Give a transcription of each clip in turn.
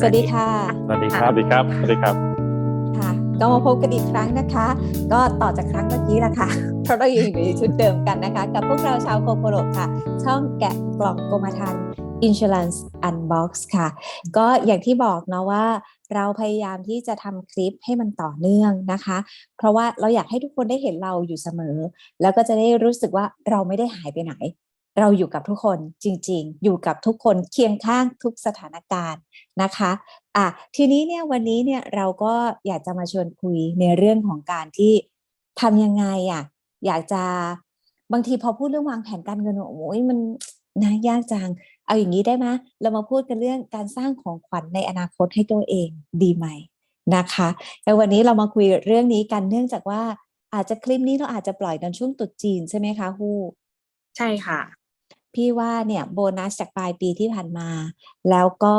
สวัสดีค่ะ สวัสดีครับ สวัสดีครับ สวัสดีครับ ค่ะ ก็มาพบกันอีกครั้งนะคะ ก็ต่อจากครั้งเมื่อกี้ละค่ะ เพราะเรายังอยู่ในชุดเดิมกันนะคะ กับพวกเราชาวโคโคโรค่ะ ช่องแกะกล่องกรมธรรม์ Insurance Unbox ค่ะ ก็อย่างที่บอกเนาะว่าเราพยายามที่จะทำคลิปให้มันต่อเนื่องนะคะ เพราะว่าเราอยากให้ทุกคนได้เห็นเราอยู่เสมอ แล้วก็จะได้รู้สึกว่าเราไม่ได้หายไปไหน เราอยู่กับทุกคนจริง ๆ อยู่กับทุกคนเคียงข้างทุกสถานการณ์นะคะอะทีนี้เนี่ยวันนี้เนี่ยเราก็อยากจะมาชวนคุยในเรื่องของการที่ทำยังไงอะอยากจะบางทีพอพูดเรื่องวางแผนการเงินโอ้ยมันนะยากจัง เอาอย่างนี้ได้ไหมเรามาพูดกันเรื่องการสร้างของขวัญในอนาคตให้ตัวเองดีไหมนะคะแต่วันนี้เรามาคุยเรื่องนี้กันเนื่องจากว่าอาจจะคลิปนี้เราอาจจะปล่อยตอนช่วงตรุษจีนใช่ไหมคะฮู้ใช่ค่ะ พี่ว่าเนี่ยโบนัสจากปลายปีที่ผ่านมา แล้วก็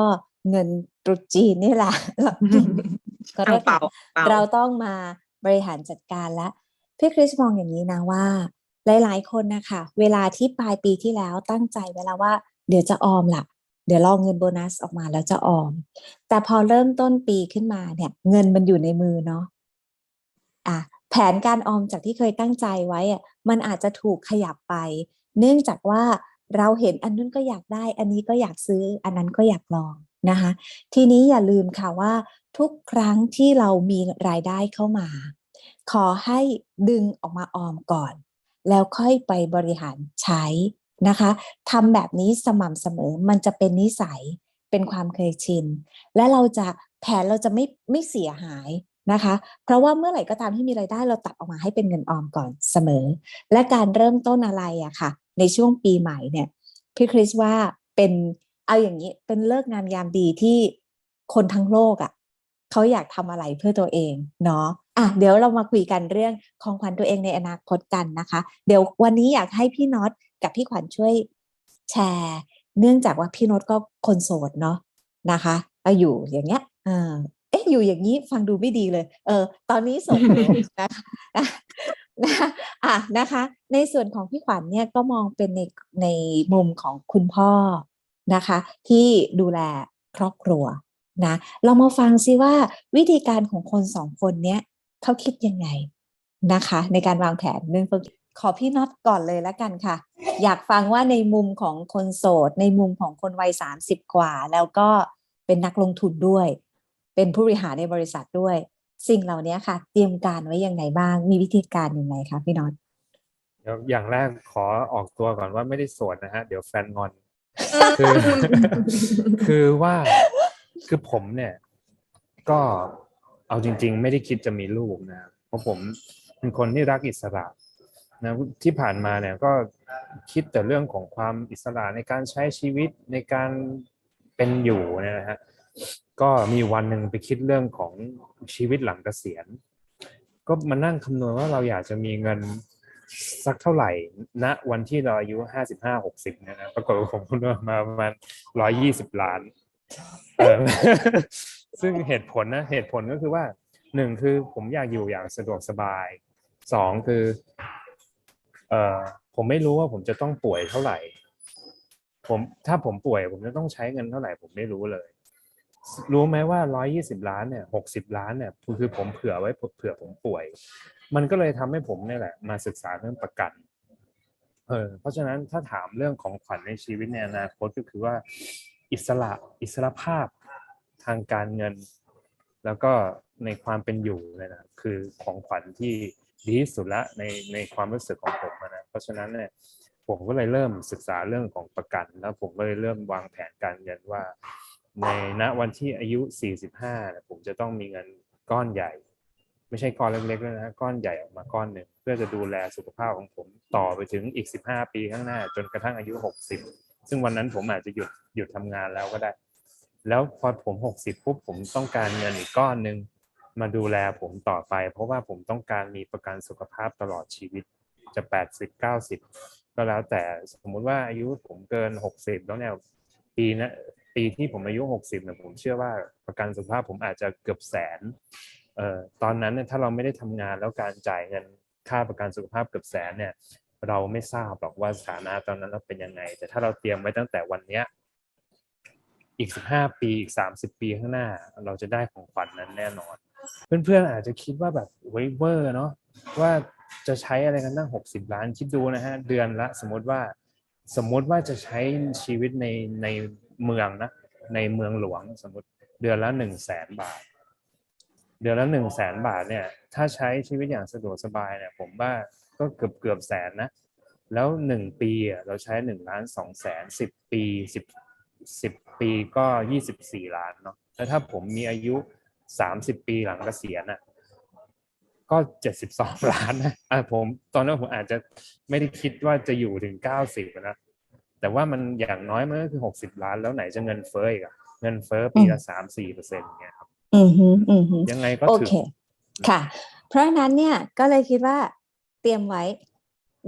เงินตรุษจีนนี่แหละเราก็เอาเปล่าเปล่าเราต้องมาบริหารจัดการแล้วพี่คริสมองอย่างนี้นะว่า หลาย ๆ คนนะคะเวลาที่ปลายปีที่แล้วตั้งใจไว้แล้วว่า เดี๋ยวจะออมล่ะ เดี๋ยวรอเงินโบนัสออกมาแล้วจะออม แต่พอเริ่มต้นปีขึ้นมาเนี่ย เงินมันอยู่ในมือเนาะอะแผนการออมจากที่เคยตั้งใจไว้อะมันอาจจะถูกขยับไป เนื่องจากว่า เราเห็นอันนู้นก็อยากได้ อันนี้ก็อยากซื้อ อันนั้นก็อยากลองนะคะ ทีนี้อย่าลืมค่ะว่า ทุกครั้งที่เรามีรายได้เข้ามา ขอให้ดึงออกมาออมก่อน แล้วค่อยไปบริหารใช้นะคะทำแบบนี้สม่ำเสมอมันจะเป็นนิสัยเป็นความเคยชิน และเราจะแผนเราจะไม่ไม่เสียหายนะคะ เพราะว่าเมื่อไหร่ก็ตามที่มีรายได้เราตัดออกมาให้เป็นเงินออมก่อนเสมอ และการเริ่มต้นอะไรอะค่ะ ในช่วงปีใหม่เนี่ยพี่คริสว่าเป็นเอาอย่างนี้เป็นเลิกงามยามดีที่คนทั้งโลกอะเขาอยากทำอะไรเพื่อตัวเองเนาะอะเดี๋ยวเรามาคุยกันเรื่องของขวัญตัวเองในอนาคตกันนะคะ เดี๋ยววันนี้อยากให้พี่น็อตกับพี่ขวัญช่วยแชร์ เนื่องจากว่าพี่น็อตก็คนโสดเนาะนะคะก็อยู่อย่างเงี้ยเออเอ๊ะอยู่อย่างนี้ฟังดูไม่ดีเลย เออ ตอนนี้โสดนะคะนะนะ อะนะคะ ในส่วนของพี่ขวัญเนี่ยก็มองเป็นในในมุมของคุณพ่อนะคะ ที่ดูแลครอบครัวนะเรามาฟังซิว่าวิธีการของคนสองคนเนี้ยเขาคิดยังไงนะคะ ในการวางแผนเรื่องพวกขอพี่น็อตก่อนเลยแล้วกันค่ะ อยากฟังว่าในมุมของคนโสด ในมุมของคนวัยสามสิบกว่า แล้วก็เป็นนักลงทุนด้วย เป็นผู้บริหารในบริษัทด้วย สิ่งเหล่านี้ค่ะ เตรียมการไว้ยังไงบ้าง มีวิธีการยังไงคะพี่น็อตเดี๋ยวอย่างแรกขอออกตัวก่อนว่าไม่ได้โสดนะฮะ เดี๋ยวแฟนงอน คือคือว่าคือผมเนี่ย ก็เอาจริง ๆ ไม่ได้คิดจะมีลูกนะเพราะผมเป็นคนที่รักอิสระนะที่ผ่านมาเนี่ยก็คิดแต่เรื่องของความอิสระในการใช้ชีวิตในการเป็นอยู่เนี่ยนะฮะ ก็มีวันหนึ่งไปคิดเรื่องของชีวิตหลังเกษียณ ก็มานั่งคำนวณว่าเราอยากจะมีเงินสักเท่าไหร่ ณ วันที่เราอายุห้าสิบห้าหกสิบนี่ยนะปรากฏว่าผมคำนวณมาประมาณร้อยยี่สิบล้าน ซึ่งเหตุผลนะเหตุผลก็คือว่าหนึ่งคือผมอยากอยู่อย่างสะดวกสบายสองคือเอ่อผมไม่รู้ว่าผมจะต้องป่วยเท่าไหร่ ผมถ้าผมป่วย ผมจะต้องใช้เงินเท่าไหร่ ผมไม่รู้เลย รู้ไหมว่าร้อยี่สิบล้านเนี่ยหกสิบล้านเนี่ยคือผมเผื่อไว้เผื่อผมป่วย มันก็เลยทำให้ผมเนี่ยแหละ มาศึกษาเรื่องประกันเออเพราะฉะนั้นถ้าถามเรื่องของขวัญในชีวิตในอนาคตก็คือว่า อิสระอิสระภาพทางการเงิน แล้วก็ในความเป็นอยู่เนี่ยนะคือของขวัญที่ดีที่สุดละในในความรู้สึกของผมนะเพราะฉะนั้นเนี่ยผมก็เลยเริ่มศึกษาเรื่องของประกัน แล้วผมก็เลยเริ่มวางแผนการเงินว่า ในณวันที่อายุ 45 ผมจะต้องมีเงินก้อนใหญ่ ไม่ใช่ก้อนเล็กๆแล้วนะก้อนใหญ่ออกมาก้อนหนึ่งเพื่อจะดูแลสุขภาพของผมต่อไปถึงอีก 15 ปีข้างหน้า จนกระทั่งอายุ 60 ซึ่งวันนั้นผมอาจจะหยุดหยุดทำงานแล้วก็ได้ แล้วพอผม 60ปุ๊บผมต้องการเงินอีกก้อนหนึ่งมาดูแลผมต่อไป เพราะว่าผมต้องการมีประกันสุขภาพตลอดชีวิตจะ 80 90 ก็แล้วแต่สมมุติว่าอายุผมเกิน 60 แล้วเนี่ยปีนะ ปีที่ผมอายุ60เนี่ยผมเชื่อว่าประกันสุขภาพผมอาจจะเกือบแสนเอ่อตอนนั้นเนี่ยถ้าเราไม่ได้ทำงานแล้วการจ่ายเงินค่าประกันสุขภาพเกือบแสนเนี่ย เราไม่ทราบหรอกว่าสถานะตอนนั้นเราเป็นยังไง แต่ถ้าเราเตรียมไว้ตั้งแต่วันเนี้ยอีกสิบห้าปีอีกสามสิบปีข้างหน้า เราจะได้ของขวัญนั้นแน่นอน เพื่อนๆอาจจะคิดว่าแบบเว้ยเวอร์เนาะว่าจะใช้อะไรกันตั้งหกสิบล้านคิดดูนะฮะเดือนละ สมมติว่าสมมติว่าจะใช้ชีวิตในใน เมืองนะในเมืองหลวงสมมติเดือนละหนึ่งแสนบาท เดือนละหนึ่งแสนบาทเนี่ยถ้าใช้ชีวิตอย่างสะดวกสบายเนี่ยผมว่าก็เกือบเกือบแสนนะแล้วหนึ่งปีเราใช้หนึ่งล้านสองแสนสิบปีสิบสิบปีก็ยี่สิบสี่ล้านเนาะแล้วถ้าผมมีอายุสามสิบปีหลังเกษียณอะก็เจ็ดสิบสองล้านนะอะผมตอนนั้นผมอาจจะไม่ได้คิดว่าจะอยู่ถึงเก้าสิบนะ แต่ว่ามันอย่างน้อยมันก็คือหกสิบล้านแล้วไหนจะเงินเฟ้ออีกอะเงินเฟ้อปีละสามสี่เปอร์เซ็นต์เนี่ยครับอือฮึอือฮึยังไงก็โอถึงเคค่ะ เพราะฉะนั้นเนี่ยก็เลยคิดว่าเตรียมไว้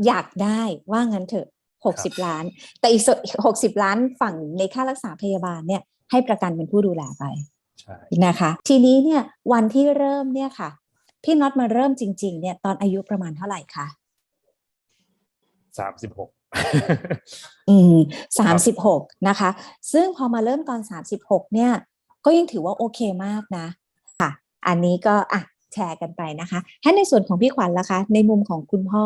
อยากได้ว่างั้นเถอะหกสิบล้าน แต่อีกหกสิบล้านฝั่งในค่ารักษาพยาบาลเนี่ย ให้ประกันเป็นผู้ดูแลไปใช่นะคะ ทีนี้เนี่ยวันที่เริ่มเนี่ยค่ะ พี่น็อตมาเริ่มจริง ๆ เนี่ยตอนอายุประมาณเท่าไหร่คะสามสิบหก อืมสามสิบหกนะคะ ซึ่งพอมาเริ่มตอนสามสิบหกเนี่ย ก็ยังถือว่าโอเคมากนะ ค่ะ อันนี้ก็อะแชร์กันไปนะคะถ้าในส่วนของพี่ขวัญล่ะคะ ในมุมของคุณพ่อ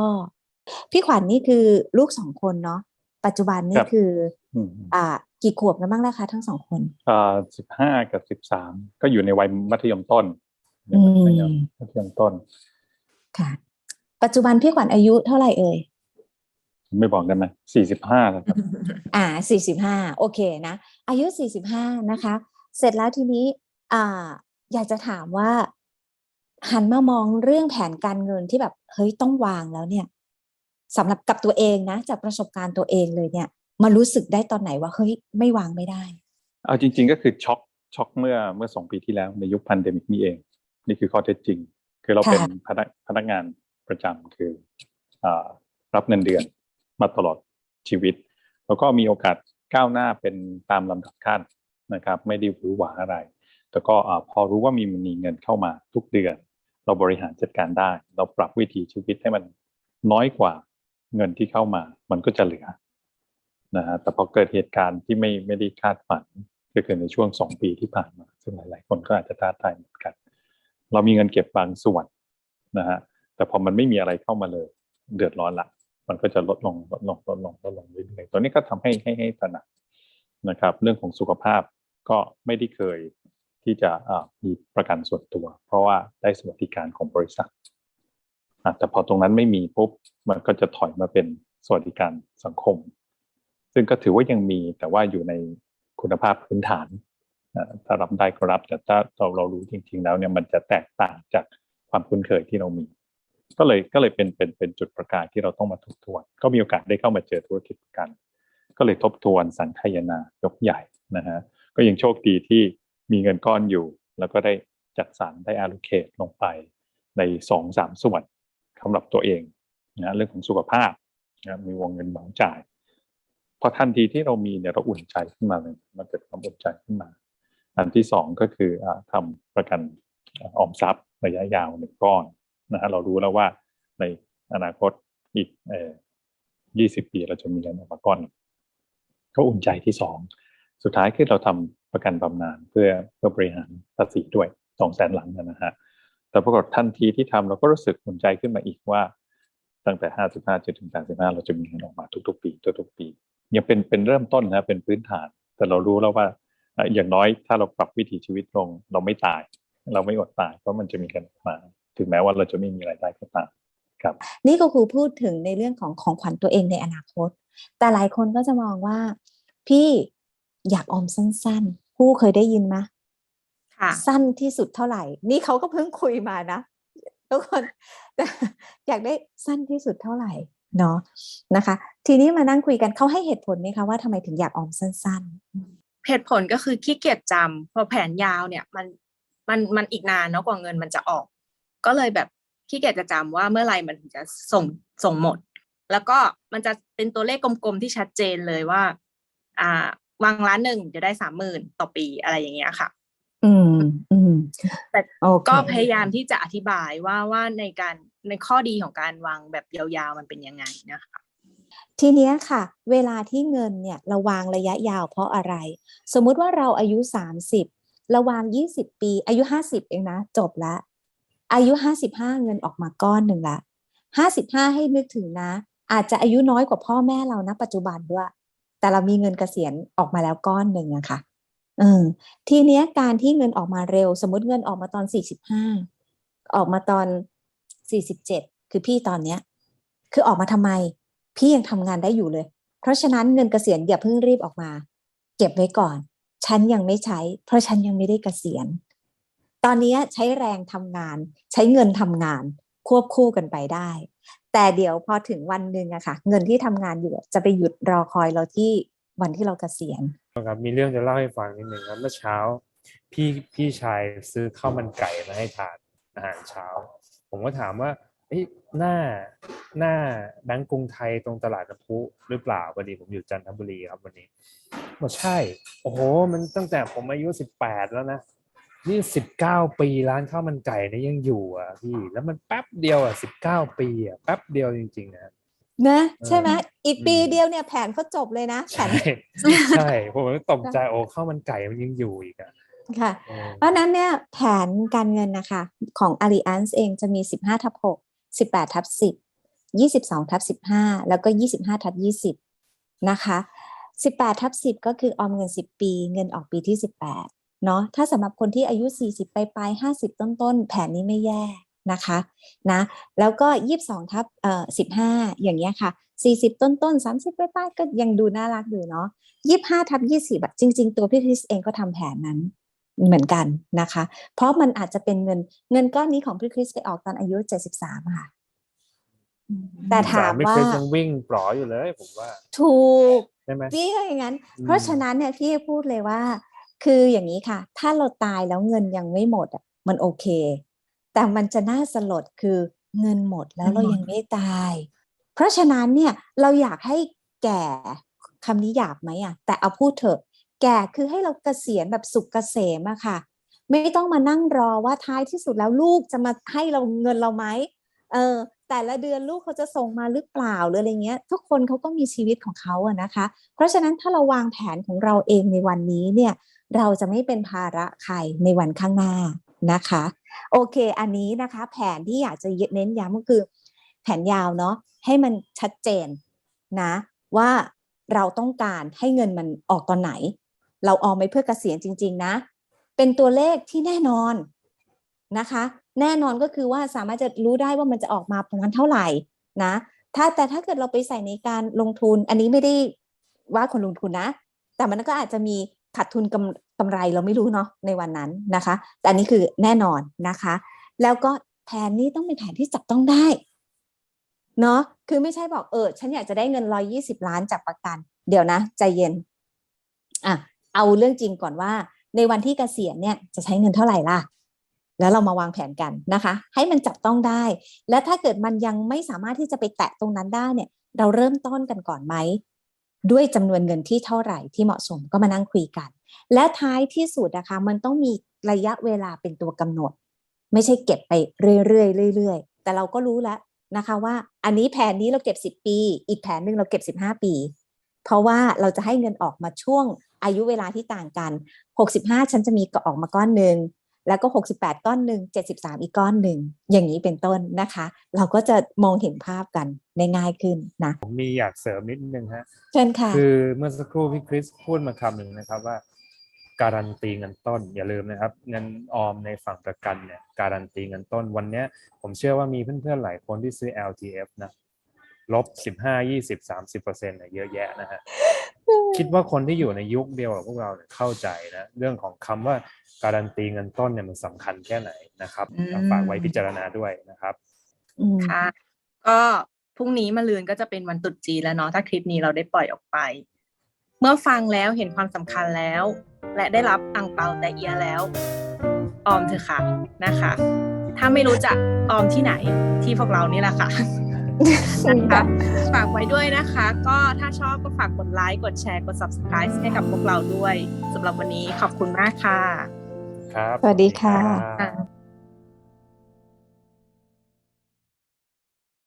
พี่ขวัญนี่คือลูกสองคนเนาะปัจจุบันนี่ครับคืออืมอ่า กี่ขวบกันบ้างแล้วคะทั้งสองคนอ่าสิบห้ากับสิบสามก็อยู่ในวัยมัธยมต้นอืมมัธยมมัธยมต้น ค่ะ ปัจจุบันพี่ขวัญอายุเท่าไหร่เอ่ย ไม่บอกได้ไหมสี่สิบห้าแล้วครับ อ่าสี่สิบห้าโอเคนะ อายุสี่สิบห้านะคะ เสร็จแล้วทีนี้อ่าอยากจะถามว่า หันมามองเรื่องแผนการเงินที่แบบเฮ้ยต้องวางแล้วเนี่ยสำหรับกับตัวเองนะ จากประสบการณ์ตัวเองเลยเนี่ยมารู้สึกได้ตอนไหนว่าเฮ้ยไม่วางไม่ได้ เอาจริง ๆ ก็คือช็อกช็อกเมื่อเมื่อสองปีที่แล้วในยุคพันเดมิกนี่เอง นี่คือข้อเท็จจริง คือเราค่ะเป็นพนักพนักงานประจำคืออ่ารับเงินเดือน มาตลอดชีวิต แล้วก็มีโอกาสก้าวหน้าเป็นตามลำดับขั้นนะครับ ไม่ได้หวือหวาอะไร แต่ก็พอรู้ว่ามีมีเงินเข้ามาทุกเดือน เราบริหารจัดการได้ เราปรับวิถีชีวิตให้มันน้อยกว่าเงินที่เข้ามา มันก็จะเหลือนะฮะแต่พอเกิดเหตุการณ์ที่ไม่ไม่ได้คาดฝันก็คือในช่วงสองปีที่ผ่านมา ซึ่งหลาย ๆ คนก็อาจจะท้าทายเหมือนกัน เรามีเงินเก็บบางส่วนนะฮะแต่พอมันไม่มีอะไรเข้ามาเลย เดือดร้อนละ มันก็จะลดลงลดลงลดลงลดลงเรื่อยๆตัวนี้ก็ทำให้ให้ให้ตระหนักนะครับ เรื่องของสุขภาพก็ไม่ได้เคยที่จะมีประกันส่วนตัว เพราะว่าได้สวัสดิการของบริษัทแต่พอตรงนั้นไม่มีปุ๊บมันก็จะถอยมาเป็นสวัสดิการสังคม ซึ่งก็ถือว่ายังมีแต่ว่าอยู่ในคุณภาพพื้นฐานถ้ารับได้ก็รับแต่ถ้าเราเรารู้จริง ๆ แล้วเนี่ยมันจะแตกต่างจากความคุ้นเคยที่เรามี ก็เลยก็เลยเป็นเป็นเป็นจุดประกายที่เราต้องมาทบทวน ก็มีโอกาสได้เข้ามาเจอธุรกิจประกัน ก็เลยทบทวนสังคายนายกใหญ่นะฮะก็ยังโชคดีที่มีเงินก้อนอยู่ แล้วก็ได้จัดสรรได้ allocate ลงไปในสองสามส่วนสำหรับตัวเองนะเรื่องของสุขภาพนะมีวงเงินเหมาจ่ายพอทันทีที่เรามีเนี่ยเราอุ่นใจขึ้นมาเลยมันเกิดความอุ่นใจขึ้นมา อันที่สองก็คืออาทำประกันออมทรัพย์ระยะยาวหนึ่งก้อน นะฮะเรารู้แล้วว่าในอนาคตอีกยี่สิบปีเราจะมีเงินออกมาก้อนก็อุ่นใจที่สองสุดท้ายคือเราทำประกันบำนาญเพื่อเพื่อบริหารภาษีด้วยสองแสนหลังนะฮะแต่ปรากฏทันทีที่ทำเราก็รู้สึกอุ่นใจขึ้นมาอีกว่า ตั้งแต่ห้าสิบห้าจนถึงแปดสิบห้าเราจะมีเงินออกมาทุกๆ ปีทุกๆปียังเป็นเป็นเริ่มต้นนะเป็นพื้นฐาน แต่เรารู้แล้วว่าเอ่ออย่างน้อยถ้าเราปรับวิถีชีวิตลง เราไม่ตาย เราไม่อดตายเพราะมันจะมีเงินออกมา ถึงแม้ว่าเราจะไม่มีรายได้ก็ตามครับ นี่ก็คือพูดถึงในเรื่องของของขวัญตัวเองในอนาคต แต่หลายคนก็จะมองว่า พี่อยากออมสั้นๆผู้เคยได้ยินไหมค่ะสั้นที่สุดเท่าไหร่ นี่เขาก็เพิ่งคุยมานะทุกคนแต่อยากได้สั้นที่สุดเท่าไหร่เนาะนะคะ ทีนี้มานั่งคุยกันเขาให้เหตุผลไหมคะว่าทำไมถึงอยากออมสั้นเหตุผลก็คือขี้เกียจจำพอแผนยาวเนี่ยมันมันมันอีกนานเนาะกว่าเงินมันจะออก ก็เลยแบบขี้เกียจจะจำว่าเมื่อไหร่มันถึงจะส่งส่งหมด แล้วก็มันจะเป็นตัวเลขกลมๆที่ชัดเจนเลยว่า อ่าวางล้านหนึ่งจะได้สามหมื่นต่อปีอะไรอย่างเงี้ยค่ะๆอืมอืมแต่โอเคก็พยายามที่จะอธิบายว่าว่าในการในข้อดีของการวางแบบยาวๆมันเป็นยังไงนะคะทีเนี้ยค่ะ เวลาที่เงินเนี่ยเราวางระยะยาวเพราะอะไร สมมุติว่าเราอายุ 30เราวาง 20 ปี อายุ 50 เองนะ จบละ อายุ55เงินออกมาก้อนหนึ่งละ55ให้นึกถึงนะ อาจจะอายุน้อยกว่าพ่อแม่เรานะปัจจุบันด้วยแต่เรามีเงินเกษียณออกมาแล้วก้อนหนึ่งอะค่ะเออทีเนี้ยการที่เงินออกมาเร็ว สมมติเงินออกมาตอน45ออกมาตอน47คือพี่ตอนเนี้ย คือออกมาทำไม พี่ยังทำงานได้อยู่เลย เพราะฉะนั้นเงินเกษียณอย่าเพิ่งรีบออกมา เก็บไว้ก่อน ฉันยังไม่ใช้ เพราะฉันยังไม่ได้เกษียณ ตอนนี้ใช้แรงทำงาน ใช้เงินทำงาน ควบคู่กันไปได้ แต่เดี๋ยวพอถึงวันหนึ่งอะค่ะ เงินที่ทำงานอยู่จะไปหยุดรอคอยเราที่วันที่เราเกษียณครับมีเรื่องจะเล่าให้ฟังนิดหนึ่งครับเมื่อเช้า พี่พี่ชายซื้อข้าวมันไก่มาให้ทานอาหารเช้า ผมก็ถามว่าเอ้ยหน้าหน้าแบงก์กรุงไทยตรงตลาดน้ำพุหรือเปล่าพอดีผมอยู่จันทบุรีครับวันนี้บอกใช่ โอ้โห มันตั้งแต่ผมอายุสิบแปดแล้วนะ นี่สิบเก้าปีร้านข้าวมันไก่เนี่ยยังอยู่อะพี่ แล้วมันแป๊บเดียวอะสิบเก้าปีอะแป๊บเดียวจริงๆนะนะใช่ไหมอีกปีอืมเดียวเนี่ยแผนเขาจบเลยนะแผใช่นใช่ผมก็ตกใจโอ้ข้าวมันไก่มันยังอยู่อีกอะค่ะเออเพราะฉะนั้นเนี่ยแผนการเงินนะคะ ของ Allianz เองจะมี 15ทับ6 18ทับ10 22ทับ15 แล้วก็ 25ทับ20 นะคะ 18ทับ10 ก็คือออมเงิน 10 ปี เงินออกปีที่ 18 เนาะถ้าสำหรับคนที่อายุ 40 ไปปลายๆ50 ต้นต้นๆแผนนี้ไม่แย่นะคะนะแล้วก็ 22ทับเอ่อ15 อย่างเงี้ยค่ะ 40 ต้นต้นๆ30ไปปลายๆก็ยังดูน่ารักอยู่เนาะ25ทับ20อะจริง ๆ ตัวพี่คริสเองก็ทำแผนนั้นเหมือนกันนะคะ เพราะมันอาจจะเป็นเงินเงินก้อนนี้ของพี่คริสไปออกตอนอายุ 73 ค่ะอืมแต่ถามไม่ว่าเคยยังวิ่งปลออยู่เลยผมว่า ถูกใช่ไหมพี่ก็อย่างนั้นอืมเพราะฉะนั้นเนี่ยพี่พูดเลยว่า คืออย่างนี้ค่ะ ถ้าเราตายแล้วเงินยังไม่หมดอะมันโอเค แต่มันจะน่าสลดคือเงินหมดแล้วเรายังไม่ตาย เพราะฉะนั้นเนี่ยเราอยากให้แก่คำนี้หยาบไหมอะแต่เอาพูดเถอะ แก่คือให้เราเกษียณแบบสุขเกษมอะค่ะ ไม่ต้องมานั่งรอว่าท้ายที่สุดแล้วลูกจะมาให้เราเงินเราไหมเออแต่ละเดือนลูกเขาจะส่งมาหรือเปล่าหรืออะไรเงี้ย ทุกคนเขาก็มีชีวิตของเขาอะนะคะ เพราะฉะนั้นถ้าเราวางแผนของเราเองในวันนี้เนี่ย เราจะไม่เป็นภาระใครในวันข้างหน้านะคะ โอเค อันนี้นะคะ แผนที่อยากจะเน้นย้ำก็คือ แผนยาวเนาะให้มันชัดเจนนะ ว่าเราต้องการให้เงินมันออกตอนไหน เราออมไปเพื่อเกษียณจริง ๆ นะ เป็นตัวเลขที่แน่นอนนะคะ แน่นอนก็คือว่าสามารถจะรู้ได้ว่ามันจะออกมาประมาณเท่าไหร่นะ ถ้าแต่ถ้าเกิดเราไปใส่ในการลงทุน อันนี้ไม่ได้ว่าคนลงทุนนะ แต่มันก็อาจจะมี ขาดทุนกำกำไรเราไม่รู้เนาะในวันนั้นนะคะ แต่อันนี้คือแน่นอนนะคะ แล้วก็แผนนี้ต้องเป็นแผนที่จับต้องได้เนาะคือไม่ใช่บอกเออฉันอยากจะได้เงินร้อยี่สิบล้านจากประกัน เดี๋ยวนะใจเย็นอะเอาเรื่องจริงก่อนว่า ในวันที่เกษียณเนี่ยจะใช้เงินเท่าไหร่ล่ะ แล้วเรามาวางแผนกันนะคะ ให้มันจับต้องได้ และถ้าเกิดมันยังไม่สามารถที่จะไปแตะตรงนั้นได้เนี่ย เราเริ่มต้นกันก่อนไหม ด้วยจำนวนเงินที่เท่าไหร่ที่เหมาะสมก็มานั่งคุยกัน และท้ายที่สุดนะคะมันต้องมีระยะเวลาเป็นตัวกำหนด ไม่ใช่เก็บไปเรื่อยๆเรื่อยๆแต่เราก็รู้แล้วนะคะว่าอันนี้แผนนี้เราเก็บ 10 ปี อีกแผนหนึ่งเราเก็บ 15 ปี เพราะว่าเราจะให้เงินออกมาช่วงอายุเวลาที่ต่างกัน 65 ฉันจะมีก็ออกมาก้อนหนึ่ง แล้วก็ 68 ก้อนหนึ่ง73 อีกก้อนหนึ่ง อย่างนี้เป็นต้นนะคะ เราก็จะมองเห็นภาพกันได้ง่ายขึ้นนะ ผมมีอยากเสริมนิดนึงฮะเชิญค่ะ คือเมื่อสักครู่พี่คริสพูดมาคำหนึ่งนะครับว่า การันตีเงินต้น อย่าลืมนะครับ เงินออมในฝั่งประกันเนี่ยการันตีเงินต้นวันเนี้ยผมเชื่อว่ามีเพื่อนๆหลายคนที่ซื้อ LTF นะ ลบสิบห้ายี่สิบสามสิบเปอร์เซ็นต์เนี่ยเยอะแยะนะฮะคิดว่าคนที่อยู่ในยุคเดียวกับพวกเราเนี่ยเข้าใจนะเรื่องของคำว่าการันตีเงินต้นเนี่ยมันสำคัญแค่ไหนนะครับอืมฝากไว้พิจารณาด้วยนะครับอืมค่ะก็พรุ่งนี้มาลืนก็จะเป็นวันตรุษจีนแล้วเนาะถ้าคลิปนี้เราได้ปล่อยออกไป เมื่อฟังแล้วเห็นความสำคัญแล้ว และได้รับอังเปาแต่เอียแล้ว ออมเถอะค่ะนะคะ ถ้าไม่รู้จักออมที่ไหนที่พวกเรานี่แหละค่ะ นะคะฝากไว้ด้วยนะคะ ก็ถ้าชอบก็ฝากกดไลค์กดแชร์กด subscribe ให้กับพวกเราด้วยสำหรับวันนี้ขอบคุณมากค่ะ ครับ สวัสดีค่ะรับ